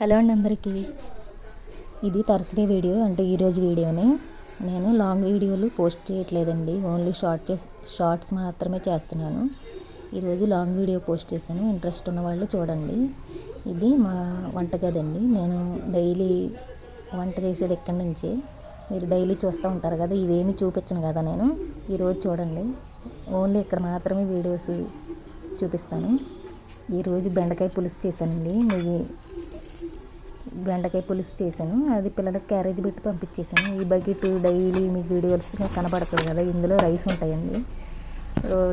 Hello అండి అందరికీ. ఇది థర్స్డే వీడియో అంటే ఈరోజు వీడియోని. నేను లాంగ్ వీడియోలు పోస్ట్ చేయట్లేదండి. ఓన్లీ షార్ట్ చేసి షార్ట్స్ మాత్రమే చేస్తున్నాను. ఈరోజు లాంగ్ వీడియో పోస్ట్ చేశాను. ఇంట్రెస్ట్ ఉన్న వాళ్ళు చూడండి. ఇది మా వంటగదండి నేను డైలీ వంట చేసేది ఇక్కడి నుంచే. మీరు డైలీ చూస్తూ ఉంటారు కదా ఇవేమి చూపించను కదా నేను. ఈరోజు చూడండి. ఓన్లీ ఇక్కడ మాత్రమే వీడియోస్ చూపిస్తాను. ఈరోజు బెండకాయ పులుసు చేశానండి. మీ బెండకాయ పులుసు చేశాను. అది పిల్లలకి క్యారేజ్ పెట్టి పంపించేసాను ఈ బకెట్ డైలీ మీకు వీడియోస్ కనబడుతుంది కదా ఇందులో రైస్ ఉంటాయండి.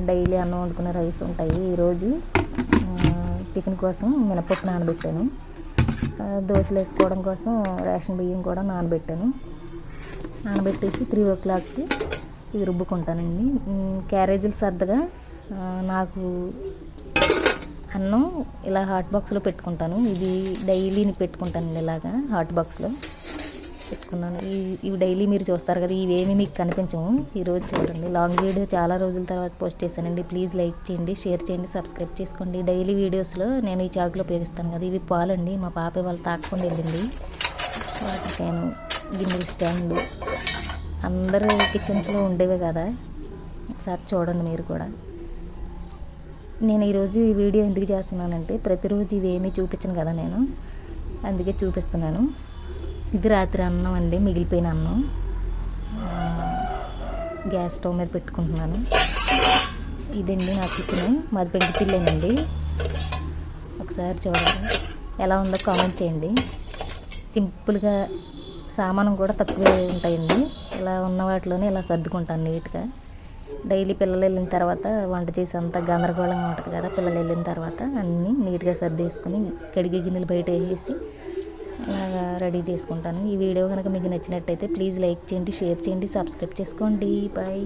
డైలీ అన్నం వండుకునే రైస్ ఉంటాయి. ఈరోజు టిఫిన్ కోసం మినపప్పు నానబెట్టాను. దోశలు వేసుకోవడం కోసం రేషన్ బియ్యం కూడా నానబెట్టాను. నానబెట్టేసి త్రీ ఓ క్లాక్కి ఇది రుబ్బుకుంటానండి. క్యారేజీలు సర్దగా నాకు అన్నం ఇలా హాట్ బాక్స్లో పెట్టుకుంటాను. ఇది డైలీని పెట్టుకుంటాను ఇలాగా హాట్ బాక్స్లో పెట్టుకున్నాను. ఇవి ఇవి డైలీ మీరు చూస్తారు కదా ఇవేమి మీకు కనిపించవు. ఈరోజు చూడండి లాంగ్ వీడియో చాలా రోజుల తర్వాత పోస్ట్ చేశానండి. ప్లీజ్ లైక్ చేయండి షేర్ చేయండి సబ్స్క్రైబ్ చేసుకోండి. డైలీ వీడియోస్లో నేను ఈ చాకులు ఉపయోగిస్తాను కదా ఇవి పాలండి. మా పాప వాళ్ళు తాకుండా వెళ్ళింది. వాటికైనా గిన్నెల స్టాండ్. అందరూ కిచెన్స్లో ఉండేవే కదా. ఒకసారి చూడండి మీరు కూడా. నేను ఈరోజు ఈ వీడియో ఎందుకు చేస్తున్నానంటే ప్రతిరోజు ఇవేమీ చూపించను కదా నేను. అందుకే చూపిస్తున్నాను. ఇది రాత్రి అన్నం అండి మిగిలిపోయిన అన్నం. గ్యాస్ స్టవ్ మీద పెట్టుకుంటున్నాను. ఇదండి నా కిచెన్ మాది పెంకుటిల్లేనండి ఒకసారి చూడండి. ఎలా ఉందో కామెంట్ చేయండి. సింపుల్గా సామానం కూడా తక్కువే ఉంటాయండి. ఇలా ఉన్న వాటిలోనే ఇలా సర్దుకుంటాను నీట్గా. డైలీ పిల్లలు వెళ్ళిన తర్వాత వంట చేసి అంత గందరగోళంగా ఉంటుంది కదా పిల్లలు వెళ్ళిన తర్వాత అన్నీ నీట్గా సర్దేసుకుని కడిగి గిన్నెలు బయట వేసి రెడీ చేసుకుంటాను. ఈ వీడియో కనుక మీకు నచ్చినట్టయితే ప్లీజ్ లైక్ చేయండి షేర్ చేయండి సబ్స్క్రైబ్ చేసుకోండి. బాయ్.